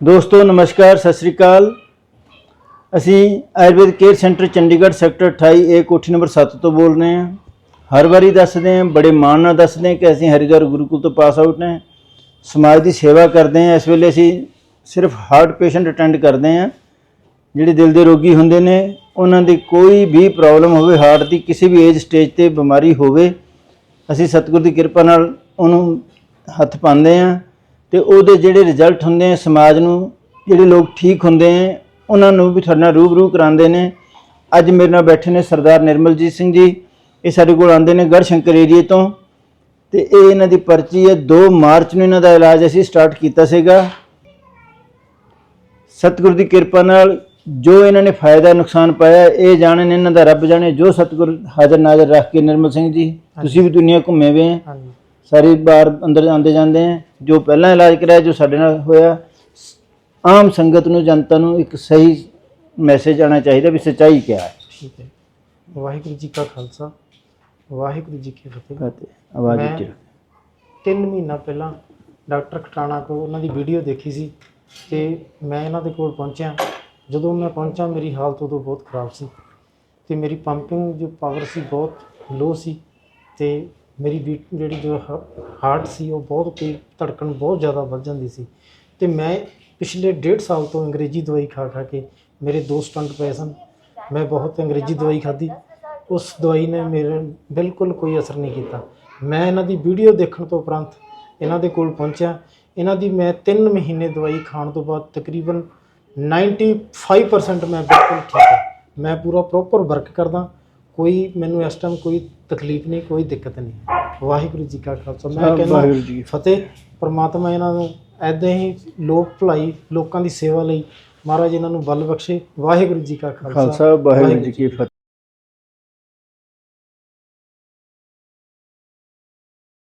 ਦੋਸਤੋ, ਨਮਸਕਾਰ, ਸਤਿ ਸ੍ਰੀ ਅਕਾਲ। ਅਸੀਂ Ayurveda care centre Chandigarh sector 28 A ਕੋਠੀ ਨੰਬਰ 7 ਤੋਂ ਬੋਲ ਰਹੇ ਹਾਂ। ਹਰ ਵਾਰੀ ਦੱਸਦੇ ਹਾਂ, ਬੜੇ ਮਾਣ ਨਾਲ ਦੱਸਦੇ ਹਾਂ ਕਿ ਅਸੀਂ ਹਰਿਦੁਆਰ ਗੁਰੂਕੁਲ ਤੋਂ ਪਾਸ ਆਊਟ ਨੇ ਸਮਾਜ ਦੀ ਸੇਵਾ ਕਰਦੇ ਹਾਂ। ਇਸ ਵੇਲੇ ਅਸੀਂ ਸਿਰਫ ਹਾਰਟ ਪੇਸ਼ੈਂਟ ਅਟੈਂਡ ਕਰਦੇ ਹਾਂ, ਜਿਹੜੇ ਦਿਲ ਦੇ ਰੋਗੀ ਹੁੰਦੇ ਨੇ। ਉਹਨਾਂ ਦੀ ਕੋਈ ਵੀ ਪ੍ਰੋਬਲਮ ਹੋਵੇ, ਹਾਰਟ ਦੀ ਕਿਸੇ ਵੀ ਏਜ ਸਟੇਜ ਤੇ ਬਿਮਾਰੀ ਹੋਵੇ, ਅਸੀਂ ਸਤਿਗੁਰ ਦੀ ਕਿਰਪਾ ਨਾਲ ਉਹਨੂੰ ਹੱਥ ਪਾਉਂਦੇ ਹਾਂ। ਤੇ ਉਹਦੇ ਜਿਹੜੇ ਰਿਜ਼ਲਟ ਹੁੰਦੇ ਆ ਸਮਾਜ ਨੂੰ ਜਿਹੜੇ ਲੋਕ ਠੀਕ ਹੁੰਦੇ ਆ ਉਹਨਾਂ ਨੂੰ ਵੀ ਤੁਹਾਡੇ ਨਾਲ ਰੂਬਰੂ ਕਰਾਉਂਦੇ ਨੇ। ਅੱਜ ਮੇਰੇ ਨਾਲ ਬੈਠੇ ਨੇ ਸਰਦਾਰ ਨਿਰਮਲਜੀਤ ਸਿੰਘ ਜੀ। ਇਹ ਸਾਡੇ ਕੋਲ ਆਉਂਦੇ ਨੇ ਗੜਸ਼ੰਕਰ ਏਰੀਏ ਤੋਂ। ਤੇ ਇਹ ਇਹਨਾਂ ਦੀ ਪਰਚੀ ਹੈ 2 ਮਾਰਚ ਨੂੰ ਇਹਨਾਂ ਦਾ ਇਲਾਜ ਅਸੀਂ ਸਟਾਰਟ ਕੀਤਾ ਸੀਗਾ। ਸਤਿਗੁਰ ਦੀ ਕਿਰਪਾ ਨਾਲ ਜੋ ਇਹਨਾਂ ਨੇ ਫਾਇਦਾ ਨੁਕਸਾਨ ਪਾਇਆ ਇਹ ਜਾਣਨ ਇਹਨਾਂ ਦਾ ਰੱਬ ਜਾਣੇ ਜੋ ਸਤਿਗੁਰ ਹਾਜ਼ਰ ਨਾਜ਼ਰ ਰੱਖ ਕੇ ਨਿਰਮਲ ਸਿੰਘ ਜੀ। ਤੁਸੀਂ ਵੀ ਦੁਨੀਆ ਘੁੰਮੇ ਹੋਏ ਆ। ਸਾਰੀ ਬਾਰ ਅੰਦਰ ਆਉਂਦੇ ਜਾਂਦੇ ਆ ਜੋ ਪਹਿਲਾਂ ਇਲਾਜ ਕਰਾਇਆ ਜੋ ਸਾਡੇ ਨਾਲ ਹੋਇਆ। ਆਮ ਸੰਗਤ ਨੂੰ ਜਨਤਾ ਨੂੰ ਇੱਕ ਸਹੀ ਮੈਸੇਜ ਆਣਾ ਚਾਹੀਦਾ ਵੀ ਸੱਚਾਈ ਕੀ ਹੈ। ਠੀਕ ਹੈ। ਵਾਹਿਗੁਰੂ ਜੀ ਕਾ ਖਾਲਸਾ ਵਾਹਿਗੁਰੂ ਜੀ ਕੀ ਫਤਿਹ। ਆਵਾਜ਼ ਮੈਂ- ਉੱਚੀ ਤਿੰਨ ਮਹੀਨਾ ਪਹਿਲਾਂ ਡਾਕਟਰ ਖਟਾਣਾ ਕੋਲ ਉਹਨਾਂ ਦੀ ਵੀਡੀਓ ਦੇਖੀ ਸੀ ਤੇ ਮੈਂ ਇਹਨਾਂ ਦੇ ਕੋਲ ਪਹੁੰਚਿਆ। ਜਦੋਂ ਮੈਂ ਪਹੁੰਚਾ ਮੇਰੀ ਹਾਲਤ ਉਦੋਂ ਬਹੁਤ ਖਰਾਬ ਸੀ ਤੇ ਮੇਰੀ ਪੰਪਿੰਗ ਜੋ ਪਾਵਰ ਸੀ ਬਹੁਤ ਲੋ ਸੀ ਤੇ ਮੇਰੀ ਬੀਟ ਜਿਹੜੀ ਜੋ ਹਾਰਟ ਸੀ, ਉਹ ਬਹੁਤ ਤੇ ਧੜਕਣ ਬਹੁਤ ਜ਼ਿਆਦਾ ਵੱਧ ਜਾਂਦੀ ਸੀ। ਅਤੇ ਮੈਂ ਪਿਛਲੇ ਡੇਢ ਸਾਲ ਤੋਂ ਅੰਗਰੇਜ਼ੀ ਦਵਾਈ ਖਾ ਖਾ ਕੇ ਮੇਰੇ ਦੋ ਸਟੰਟ ਪਏ ਸਨ। ਮੈਂ ਬਹੁਤ ਅੰਗਰੇਜ਼ੀ ਦਵਾਈ ਖਾਧੀ। ਉਸ ਦਵਾਈ ਨੇ ਮੇਰੇ ਬਿਲਕੁਲ ਕੋਈ ਅਸਰ ਨਹੀਂ ਕੀਤਾ। ਮੈਂ ਇਹਨਾਂ ਦੀ ਵੀਡੀਓ ਦੇਖਣ ਤੋਂ ਉਪਰੰਤ ਇਹਨਾਂ ਦੇ ਕੋਲ ਪਹੁੰਚਿਆ। ਇਹਨਾਂ ਦੀ ਮੈਂ 3 ਮਹੀਨੇ ਦਵਾਈ ਖਾਣ ਤੋਂ ਬਾਅਦ ਤਕਰੀਬਨ 95% ਮੈਂ ਬਿਲਕੁਲ ਠੀਕ ਹਾਂ। ਮੈਂ ਪੂਰਾ ਪ੍ਰੋਪਰ ਵਰਕ ਕਰਦਾ। ਕੋਈ ਮੈਨੂੰ ਇਸ ਟਾਈਮ ਕੋਈ ਤਕਲੀਫ ਨਹੀਂ ਕੋਈ ਦਿੱਕਤ ਨਹੀਂ। ਵਾਹਿਗੁਰੂ ਜੀ ਕਾ ਖਾਲਸਾ। ਮੈਂ ਵਾਹਿਗੁਰੂ ਕਹਿੰਦਾ ਜੀ ਕੀ ਫਤਿਹ ਪ੍ਰਮਾਤਮਾ ਇਹਨਾਂ ਨੂੰ ਐਦਾਂ ਹੀ ਲੋਕ ਭਲਾਈ ਲੋਕਾਂ ਦੀ ਸੇਵਾ ਲਈ ਮਹਾਰਾਜ ਇਹਨਾਂ ਨੂੰ ਬਲ ਬਖਸ਼ੇ। ਵਾਹਿਗੁਰੂ ਜੀ ਕਾ ਖਾਲਸਾ। ਖਾਲਸਾ ਵਾਹਿਗੁਰੂ ਜੀ ਕੀ ਫਤਿਹ।